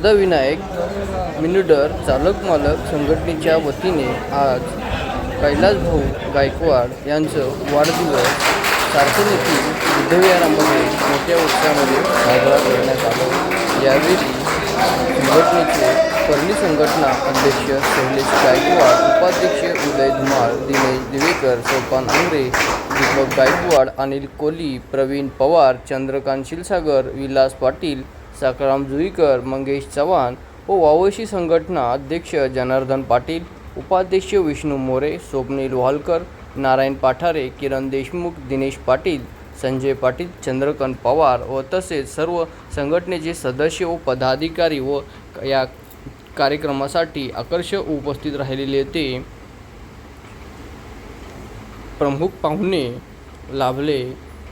सिद्धविनायक मिनुडर चालक मालक संघटनेच्या वतीने आज कैलास भाऊ गायकवाड यांचं वाढदिवस सारखं येथील बुद्धविहारामध्ये मोठ्या उत्साहामध्ये साजरा करण्यात आला. यावेळी संघटनेचे कर्णी संघटना अध्यक्ष शैलेश गायकवाड उपाध्यक्ष उदय धुमाळ दिनेश दिवेकर सोपान आंग्रे दीपक गायकवाड अनिल कोली प्रवीण पवार चंद्रकांत क्षीरसागर विलास पाटील सकाराम जुईकर मंगेश चव्हाण व वावशी संघटना अध्यक्ष जनार्दन पाटील उपाध्यक्ष विष्णू मोरे स्वप्नील वालकर नारायण पाठारे किरण देशमुख दिनेश पाटील संजय पाटील चंद्रकांत पवार व तसेच सर्व संघटनेचे सदस्य व पदाधिकारी व या कार्यक्रमासाठी आकर्षक उपस्थित राहिलेले ते प्रमुख पाहुणे लाभले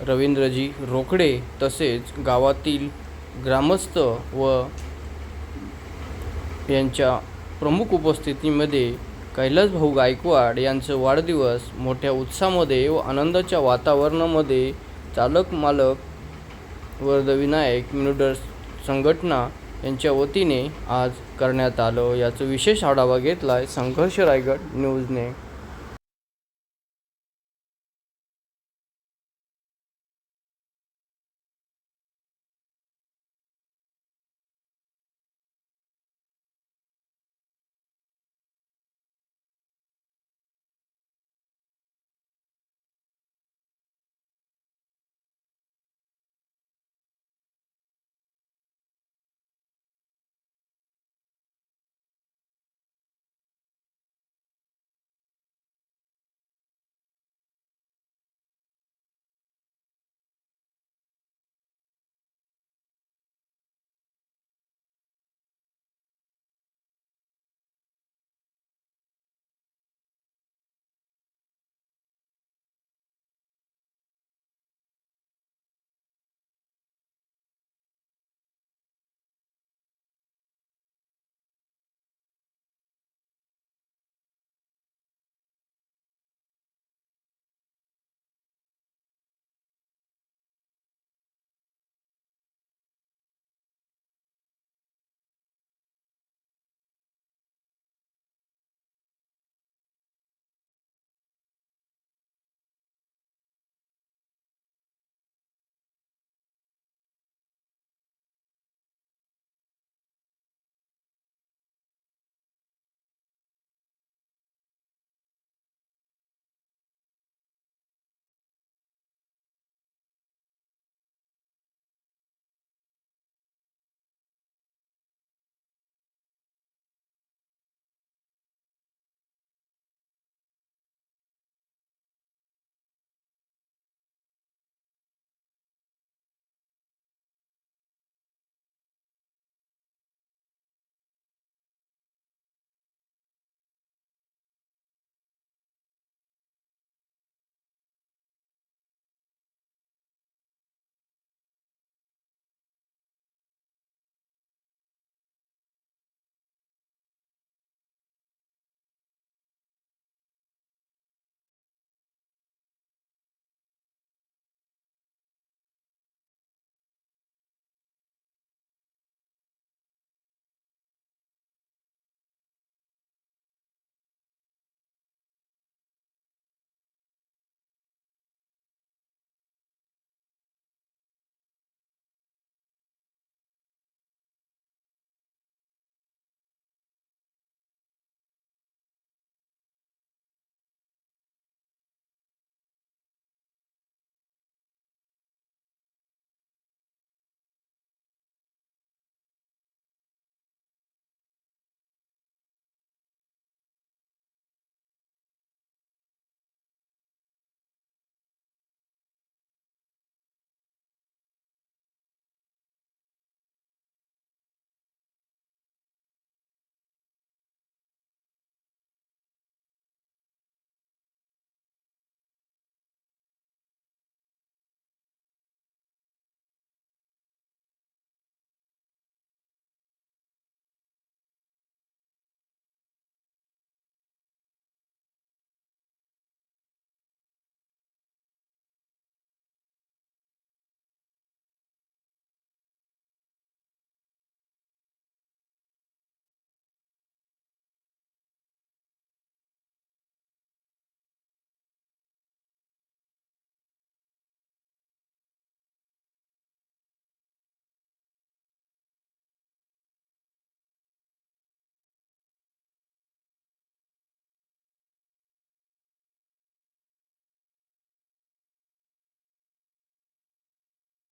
रवींद्रजी रोकडे तसेच गावातील ग्रामस्थ व यांच्या प्रमुख उपस्थितीमध्ये कैलास भाऊ गायकवाड यांचं वाढदिवस मोठ्या उत्साहामध्ये व आनंदाच्या वातावरणामध्ये चालक मालक वर्धविनायक मिनुडर संघटना यांच्या वतीने आज करण्यात आलं. याचं विशेष आढावा घेतला आहे संघर्ष रायगड न्यूजने.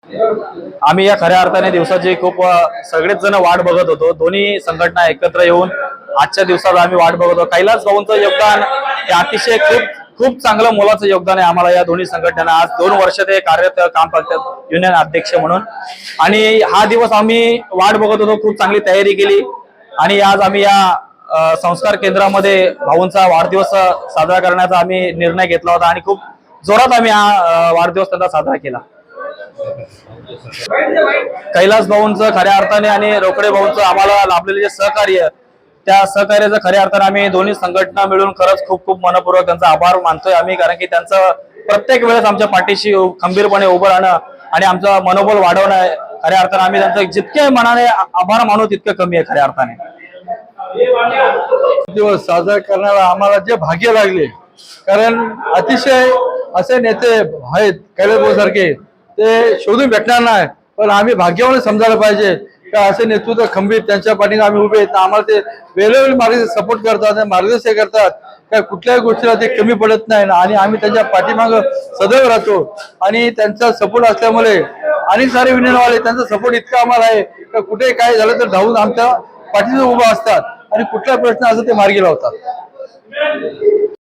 आम्ही या खऱ्या अर्थाने दिवसाची खूप सगळेच जण वाट बघत होतो. दोन्ही संघटना एकत्र येऊन आजच्या दिवसात आम्ही वाट बघत होतो. कैलास भाऊंचं योगदान हे अतिशय खूप खूप चांगलं मोलाचं योगदान आहे आम्हाला या दोन्ही संघटनांना. आज दोन वर्ष ते कार्यरत काम करतात युनियन अध्यक्ष म्हणून. आणि हा दिवस आम्ही वाट बघत होतो खूप चांगली तयारी केली. आणि आज आम्ही या संस्कार केंद्रामध्ये भाऊंचा वाढदिवस साजरा करण्याचा आम्ही निर्णय घेतला होता आणि खूप जोरात आम्ही हा वाढदिवस त्यांचा साजरा केला. कैलास भाऊंचं खऱ्या अर्थाने आणि रोकडे भाऊंचं आम्हाला लाभलेले जे सहकार्य त्या सहकार्याचं खऱ्या अर्थाने आम्ही दोन्ही संघटना मिळून खरंच खूप खूप मनपूर्वक त्यांचा आभार मानतोय आम्ही कारण की त्यांचं प्रत्येक वेळेस आमच्या पाठीशी खंबीरपणे उभं राहणं आणि आमचं मनोबल वाढवणं खऱ्या अर्थाने आम्ही त्यांचं जितके मनाने आभार मानू तितकं कमी आहे खऱ्या अर्थाने. दिवस साजरा करण्याला आम्हाला जे भाग्य लागले कारण अतिशय असे नेते आहेत कैलास सारखे ते शोधून भेटणार नाही. पण आम्ही भाग्यवान समजायला पाहिजे. का असे नेतृत्व खंबीर त्यांच्या पाठीने आम्ही उभे आहेत. आम्हाला ते वेळोवेळी मार्ग सपोर्ट करतात मार्गदर्शन करतात. काय कुठल्याही गोष्टीला ते कमी पडत नाही. आणि आम्ही त्यांच्या पाठीमाग सदैव राहतो. आणि त्यांचा सपोर्ट असल्यामुळे आणि सारे विनयवाले त्यांचा सपोर्ट इतका आम्हाला आहे. का कुठे काय झालं तर धावून आमच्या पाठीशी उभं असतात. आणि कुठला प्रश्न असं ते मार्गी लावतात.